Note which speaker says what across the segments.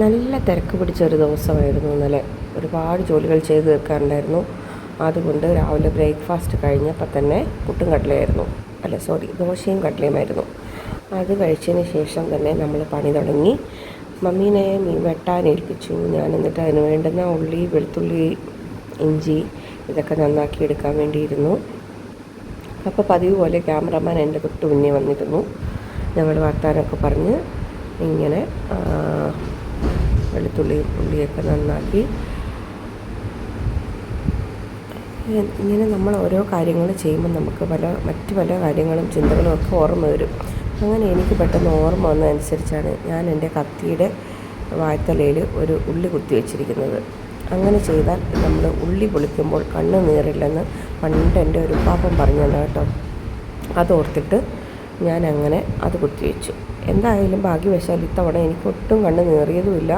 Speaker 1: നല്ല തിരക്ക് പിടിച്ച ഒരു ദിവസമായിരുന്നു ഇന്നലെ. ഒരുപാട് ജോലികൾ ചെയ്ത് തീർക്കാനുണ്ടായിരുന്നു അതുകൊണ്ട് രാവിലെ ബ്രേക്ക്ഫാസ്റ്റ് കഴിഞ്ഞപ്പോൾ തന്നെ പുട്ടും കടലയായിരുന്നു. അല്ല സോറി ദോശയും കടലയുമായിരുന്നു. അത് കഴിച്ചതിന് ശേഷം തന്നെ നമ്മൾ പണി തുടങ്ങി. മമ്മീനെ മീൻ വെട്ടാൻ ഏൽപ്പിച്ചു. ഞാൻ എന്നിട്ട് അതിന് വേണ്ടുന്ന ഉള്ളി വെളുത്തുള്ളി ഇഞ്ചി ഇതൊക്കെ നന്നാക്കി എടുക്കാൻ വേണ്ടിയിരുന്നു. അപ്പോൾ പതിവ് പോലെ ക്യാമറമാൻ എന്റെ തൊട്ട് മുന്നേ വന്നിരുന്നു. ഞങ്ങൾ വർത്താനമൊക്കെ പറഞ്ഞ് ഇങ്ങനെ വെളുത്തുള്ളിയും ഉള്ളിയൊക്കെ നന്നാക്കി. ഇങ്ങനെ നമ്മൾ ഓരോ കാര്യങ്ങൾ ചെയ്യുമ്പോൾ നമുക്ക് പല മറ്റു പല കാര്യങ്ങളും ചിന്തകളും ഒക്കെ ഓർമ്മ വരും. അങ്ങനെ എനിക്ക് പെട്ടെന്ന് ഓർമ്മ വന്നതനുസരിച്ചാണ് ഞാൻ എന്റെ കത്തിയുടെ വായ്ത്തലയിൽ ഒരു ഉള്ളി കുത്തി വെച്ചിരിക്കുന്നത്. അങ്ങനെ ചെയ്താൽ നമ്മൾ ഉള്ളി പൊളിക്കുമ്പോൾ കണ്ണ് നീറില്ലെന്ന് പണ്ട് എന്റെ ഒരു പാപ്പം പറഞ്ഞത് കേട്ടോ. അതോർത്തിട്ട് ഞാൻ അങ്ങനെ അത് കുത്തിവെച്ചു എന്തായാലും ഭാഗ്യവശാൽ ഇത്തവണ എനിക്ക് ഒട്ടും കണ്ണ് നേറിയതുമില്ല.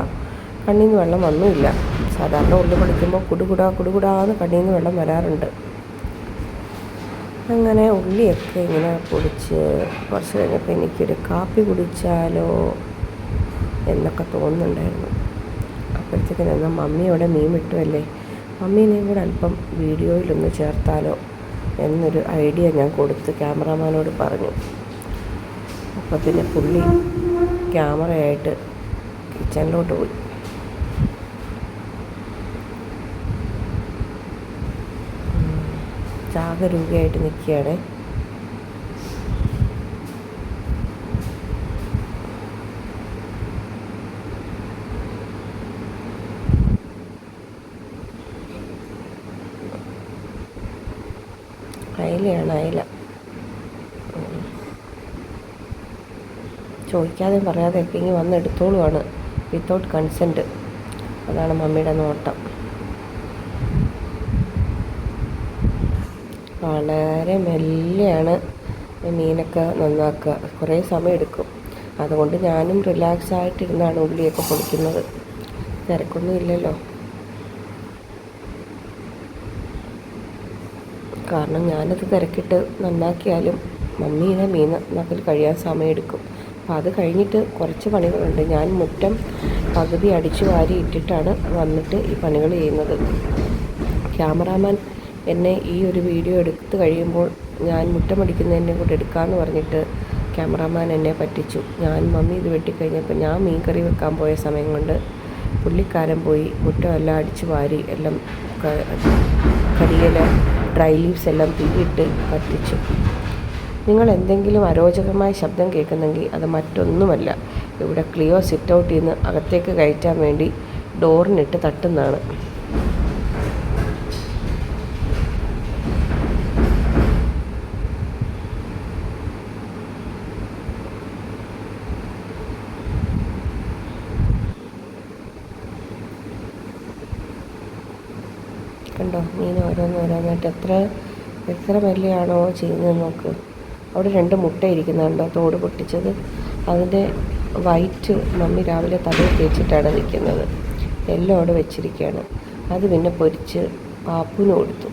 Speaker 1: കണ്ണിൽ നിന്ന് വെള്ളം വന്നുമില്ല. സാധാരണ ഉള്ളി പൊളിക്കുമ്പോൾ കുടുകുടാ കുടുകുടാന്ന് കണ്ണിൽ നിന്ന് വെള്ളം വരാറുണ്ട്. അങ്ങനെ ഉള്ളിയൊക്കെ ഇങ്ങനെ പൊടിച്ച് കുറച്ച് കഴിഞ്ഞപ്പോൾ എനിക്കൊരു കാപ്പി കുടിച്ചാലോ എന്നൊക്കെ തോന്നുന്നുണ്ടായിരുന്നു. അപ്പോഴത്തേക്കിന് എന്നാൽ മമ്മിയോടെ മീൻ വിട്ടുമല്ലേ മമ്മീനെയും കൂടെ അല്പം വീഡിയോയിലൊന്ന് ചേർത്താലോ? എന്നൊരു ഐഡിയ ഞാൻ കൊടുത്ത് ക്യാമറാമാനോട് പറഞ്ഞു. അപ്പോൾ പിന്നെ പുള്ളി ക്യാമറയായിട്ട് കിച്ചണിലോട്ട് പോയി. ജാഗരൂകയായിട്ട് നിൽക്കുകയാണ്. അയലയാണ് അയല. ചോദിക്കാതെ പറയാതെയൊക്കെ ഇങ്ങനെ വന്ന് എടുത്തോളുവാണ് വിത്തൗട്ട് കൺസെന്റ് അതാണ് മമ്മിയുടെ നോട്ടം. വളരെ മെല്ലെയാണ് മീനൊക്കെ നന്നാക്കുക. കുറേ സമയം എടുക്കും. അതുകൊണ്ട് ഞാനും റിലാക്സ് ആയിട്ടിരുന്നാണ് ഉള്ളിയൊക്കെ പൊളിക്കുന്നത്. തിരക്കൊന്നും ഇല്ലല്ലോ. കാരണം ഞാനത് തിരക്കിട്ട് നന്നാക്കിയാലും മമ്മീനെ മീൻ നന്നാക്കൽ കഴിയാൻ സമയമെടുക്കും അപ്പോൾ അത് കഴിഞ്ഞിട്ട് കുറച്ച് പണികളുണ്ട്. ഞാൻ മുറ്റം പകുതി അടിച്ചു വാരി ഇട്ടിട്ടാണ് വന്നിട്ട് ഈ പണികൾ ചെയ്യുന്നത്. ക്യാമറാമാൻ എന്നെ ഈ ഒരു വീഡിയോ എടുത്തു കഴിയുമ്പോൾ ഞാൻ മുറ്റമടിക്കുന്നതിന്റെ കൂടെ എടുക്കാമെന്ന് പറഞ്ഞിട്ട് ക്യാമറാമാൻ എന്നെ പറ്റിച്ചു. ഞാൻ മമ്മി ഇത് വെട്ടിക്കഴിഞ്ഞപ്പോൾ ഞാൻ മീൻ കറി വെക്കാൻ പോയ സമയം കൊണ്ട് പുള്ളിക്കാരൻ പോയി മുറ്റമെല്ലാം അടിച്ചു വാരി എല്ലാം ക- ഡ്രൈ ലീവ്സ് എല്ലാം തീയിട്ട് പറ്റിച്ചു നിങ്ങൾ എന്തെങ്കിലും അരോചകമായ ശബ്ദം കേൾക്കുന്നെങ്കിൽ അത് മറ്റൊന്നുമല്ല. ഇവിടെ ക്ലിയോ സിറ്റ് ഔട്ടിൽ നിന്ന് അകത്തേക്ക് കയറ്റാൻ വേണ്ടി ഡോറിനിട്ട് തട്ടുന്നതാണ്. കണ്ടോ? മീൻ ഓരോന്ന് ഓരോന്നായിട്ട് എത്ര എത്ര വലിയാണോ ചെയ്യുന്നത് നോക്ക്. അവിടെ രണ്ട് മുട്ട ഇരിക്കുന്നുണ്ടോ? തോട് പൊട്ടിച്ചത്. അതിന്റെ വൈറ്റ് മമ്മി രാവിലെ തലയിൽ തേച്ചിട്ടാണ് നിൽക്കുന്നത്. എല്ലാം അവിടെ വെച്ചിരിക്കുകയാണ്. അത് പിന്നെ പൊരിച്ച് പാപ്പുവിന് കൊടുത്തു.